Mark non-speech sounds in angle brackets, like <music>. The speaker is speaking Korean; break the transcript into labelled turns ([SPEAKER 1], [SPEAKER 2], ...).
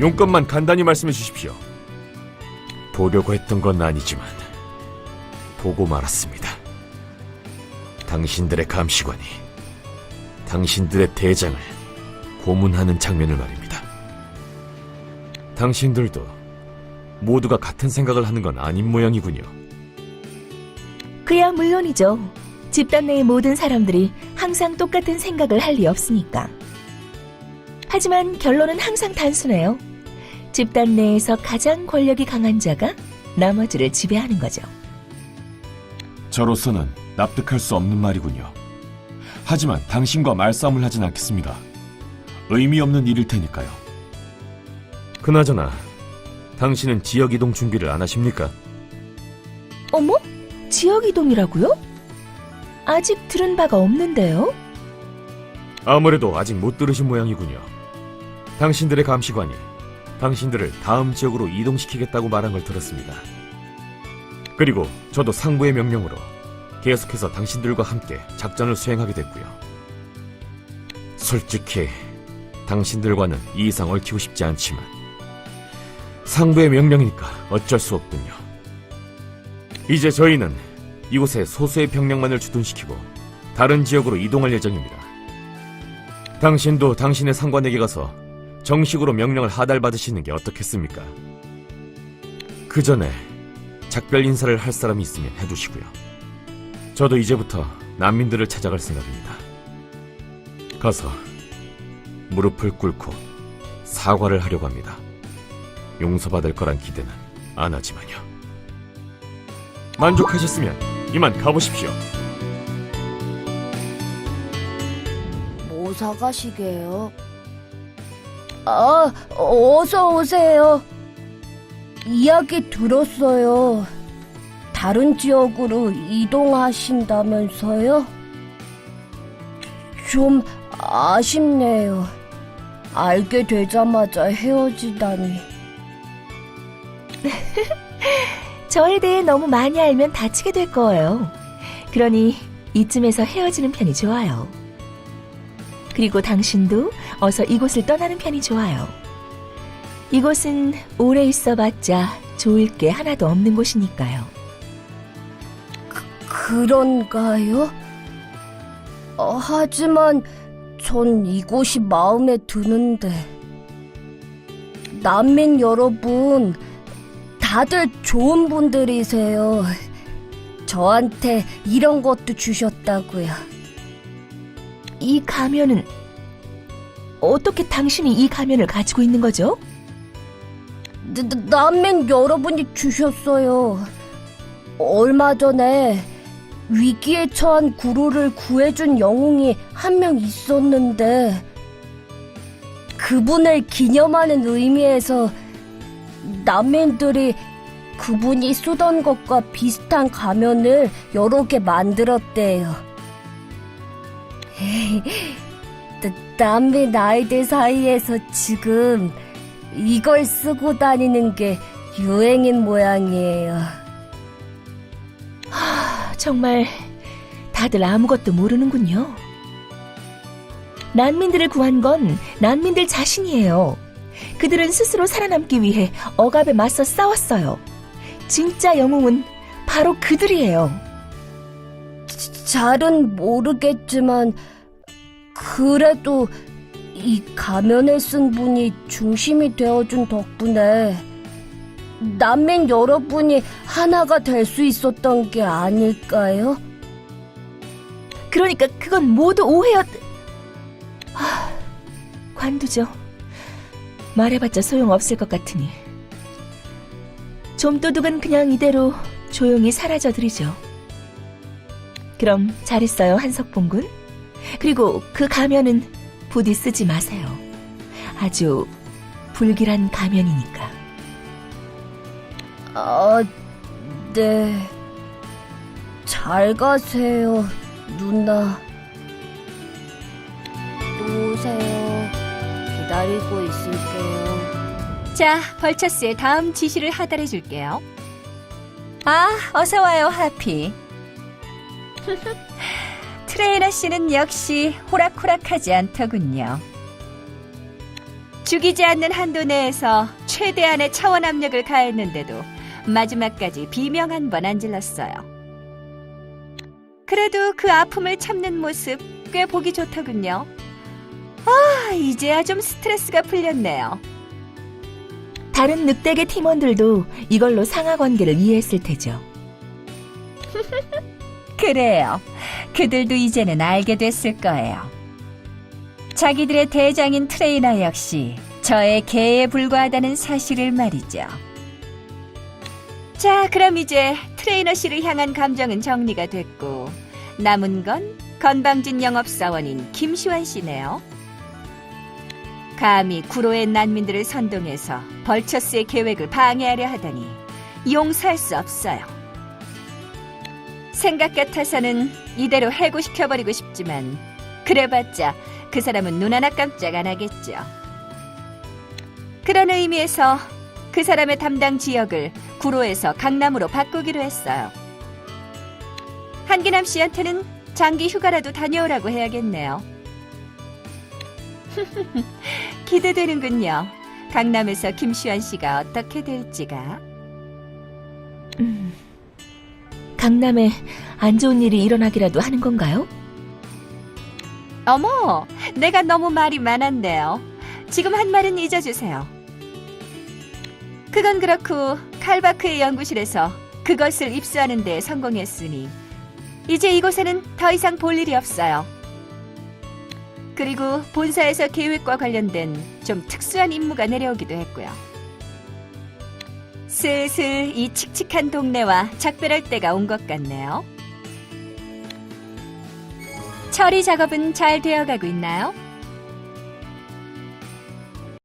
[SPEAKER 1] 용건만 간단히 말씀해 주십시오. 보려고 했던 건 아니지만 보고 말았습니다. 당신들의 감시관이 당신들의 대장을 고문하는 장면을 말입니다. 당신들도 모두가 같은 생각을 하는 건 아닌 모양이군요.
[SPEAKER 2] 그야 물론이죠. 집단 내의 모든 사람들이 항상 똑같은 생각을 할 리 없으니까. 하지만 결론은 항상 단순해요. 집단 내에서 가장 권력이 강한 자가 나머지를 지배하는 거죠.
[SPEAKER 1] 저로서는 납득할 수 없는 말이군요. 하지만 당신과 말싸움을 하진 않겠습니다. 의미 없는 일일 테니까요. 그나저나 당신은 지역 이동 준비를 안 하십니까?
[SPEAKER 2] 어머? 지역 이동이라고요? 아직 들은 바가 없는데요.
[SPEAKER 1] 아무래도 아직 못 들으신 모양이군요. 당신들의 감시관이 당신들을 다음 지역으로 이동시키겠다고 말한 걸 들었습니다. 그리고 저도 상부의 명령으로 계속해서 당신들과 함께 작전을 수행하게 됐고요. 솔직히 당신들과는 이 이상 얽히고 싶지 않지만 상부의 명령이니까 어쩔 수 없군요. 이제 저희는 이곳에 소수의 병력만을 주둔시키고 다른 지역으로 이동할 예정입니다. 당신도 당신의 상관에게 가서 정식으로 명령을 하달받으시는 게 어떻겠습니까? 그 전에 작별 인사를 할 사람이 있으면 해주시고요. 저도 이제부터 난민들을 찾아갈 생각입니다. 가서 무릎을 꿇고 사과를 하려고 합니다. 용서받을 거란 기대는 안 하지만요. 만족하셨으면 이만 가보십시오.
[SPEAKER 3] 뭐 사가시게요? 아, 어서 오세요. 이야기 들었어요. 다른 지역으로 이동하신다면서요? 좀 아쉽네요. 알게 되자마자 헤어지다니. <laughs>
[SPEAKER 2] 저에 대해 너무 많이 알면 다치게 될 거예요. 그러니 이쯤에서 헤어지는 편이 좋아요. 그리고 당신도 어서 이곳을 떠나는 편이 좋아요. 이곳은 오래 있어봤자 좋을 게 하나도 없는 곳이니까요.
[SPEAKER 3] 그런가요? 어, 하지만 전 이곳이 마음에 드는데. 난민 여러분, 다들 좋은 분들이세요. 저한테 이런 것도 주셨다고요.
[SPEAKER 2] 이 가면은 어떻게 당신이 이 가면을 가지고 있는 거죠?
[SPEAKER 3] 난민 여러분이 주셨어요. 얼마 전에 위기에 처한 구루를 구해준 영웅이 한 명 있었는데 그분을 기념하는 의미에서 난민들이 그분이 쓰던 것과 비슷한 가면을 여러 개 만들었대요. 나- 난민 아이들 사이에서 지금 이걸 쓰고 다니는 게 유행인 모양이에요.
[SPEAKER 2] 정말 다들 아무것도 모르는군요. 난민들을 구한 건 난민들 자신이에요. 그들은 스스로 살아남기 위해 억압에 맞서 싸웠어요. 진짜 영웅은 바로 그들이에요.
[SPEAKER 3] 잘은 모르겠지만 그래도 이 가면을 쓴 분이 중심이 되어준 덕분에 난민 여러분이 하나가 될 수 있었던 게 아닐까요?
[SPEAKER 2] 그러니까 그건 모두 오해였... 하, 관두죠. 말해봤자 소용없을 것 같으니. 좀도둑은 그냥 이대로 조용히 사라져드리죠. 그럼 잘 있어요, 한석봉군. 그리고 그 가면은 부디 쓰지 마세요. 아주 불길한 가면이니까.
[SPEAKER 3] 아, 네. 잘 가세요, 누나. 또 오세요. 기다리고 있을게요.
[SPEAKER 4] 자, 벌처스의 다음 지시를 하달해 줄게요. 아, 어서 와요, 하피. <laughs> 트레이너 씨는 역시 호락호락하지 않더군요. 죽이지 않는 한도 내에서 최대한의 차원 압력을 가했는데도 마지막까지 비명 한 번 안 질렀어요. 그래도 그 아픔을 참는 모습 꽤 보기 좋더군요. 아, 이제야 좀 스트레스가 풀렸네요.
[SPEAKER 2] 다른 늑대계 팀원들도 이걸로 상하 관계를 이해했을 테죠.
[SPEAKER 4] 그래요. 그들도 이제는 알게 됐을 거예요. 자기들의 대장인 트레이너 역시 저의 개에 불과하다는 사실을 말이죠. 자, 그럼 이제 트레이너 씨를 향한 감정은 정리가 됐고 남은 건 건방진 영업사원인 김시환 씨네요. 감히 구로의 난민들을 선동해서 벌처스의 계획을 방해하려 하다니 용서할 수 없어요. 생각 같아서는 이대로 해고시켜버리고 싶지만 그래봤자 그 사람은 눈 하나 깜짝 안 하겠죠. 그런 의미에서 그 사람의 담당 지역을 구로에서 강남으로 바꾸기로 했어요. 한기남 씨한테는 장기 휴가라도 다녀오라고 해야겠네요. <laughs> 기대되는군요. 강남에서 김시환 씨가 어떻게 될지가.
[SPEAKER 2] 음, 강남에 안 좋은 일이 일어나기라도 하는 건가요?
[SPEAKER 4] 어머, 내가 너무 말이 많았네요. 지금 한 말은 잊어주세요. 그건 그렇고 칼바크의 연구실에서 그것을 입수하는 데 성공했으니 이제 이곳에는 더 이상 볼 일이 없어요. 그리고 본사에서 계획과 관련된 좀 특수한 임무가 내려오기도 했고요. 슬슬 이 칙칙한 동네와 작별할 때가 온 것 같네요. 처리 작업은 잘 되어가고 있나요?